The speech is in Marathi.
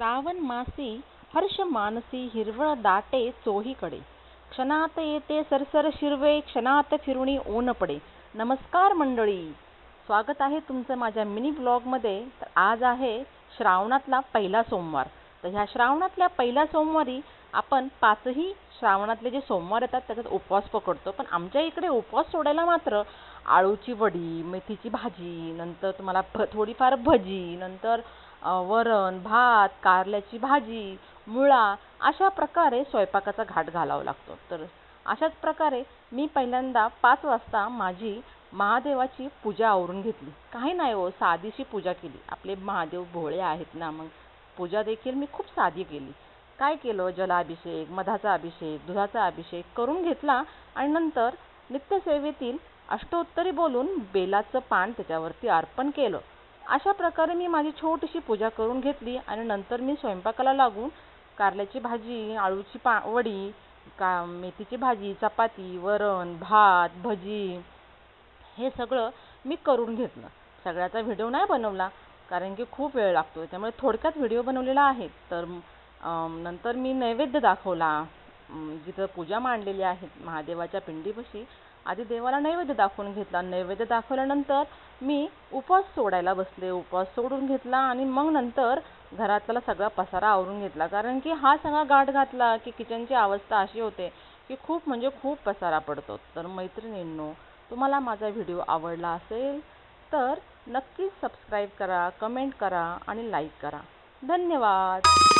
श्रावण मासी हर्ष मानसी हिरवळ दाटे चोहीकडे. क्षणात येते सरसर शिरवे क्षणात फिरुणी ऊन पडे. नमस्कार मंडळी. स्वागत आहे तुमचं माझ्या मिनी ब्लॉगमध्ये. तर आज आहे श्रावणातला पहिला सोमवार. तर ह्या श्रावणातल्या पहिल्या सोमवारी आपण पाचही श्रावणातले जे सोमवार येतात त्याच्यात उपवास पकडतो. पण आमच्या इकडे उपवास सोडायला मात्र आळूची वडी मेथीची भाजी नंतर तुम्हाला भ थोडीफार भजी नंतर वरण भात कारल्याची भाजी मुळा अशा प्रकारे स्वयंपाकाचा घाट घालावा लागतो. तर अशाच प्रकारे मी पहिल्यांदा पाच वाजता माझी महादेवाची पूजा आवरून घेतली. काही नाही हो साधीशी पूजा केली. आपले महादेव भोळे आहेत ना मग पूजा देखील मी खूप साधी केली. काय केलं? जलाभिषेक मधाचा अभिषेक दुधाचा अभिषेक करून घेतला आणि नंतर नित्यसेवेतील अष्टोत्तरी बोलून बेलाचं पान त्याच्यावरती अर्पण केलं. अशा प्रकारे मी माझी छोटीशी पूजा करून घेतली आणि नंतर मी स्वयंपाकाला लागून कारल्याची भाजी आळूची पा वडी का मेथीची भाजी चपाती वरण भात भजी हे सगळं मी करून घेतलं. सगळ्याचा व्हिडिओ नाही बनवला कारण की खूप वेळ लागतो त्यामुळे थोडक्यात व्हिडिओ बनवलेला आहे. तर नंतर मी नैवेद्य दाखवला. जिथं पूजा मांडलेली आहे महादेवाच्या पिंडीपाशी. आधी देवाला नैवेद्य दाखवून घेतला. नैवेद्य दाखवल्यानंतर मी उपवास सोडायला बसले. उपवास सोडून घेतला आणि मग नंतर घरातला सगळा पसारा आवरून घेतला. कारण की हा सगळा गाठ घातला की किचनची अवस्था अशी होते की खूप म्हणजे खूप पसारा पडतो. तर मैत्रिणींनो तुम्हाला माझा व्हिडिओ आवडला असेल तर नक्कीच सबस्क्राईब करा कमेंट करा आणि लाईक करा. धन्यवाद!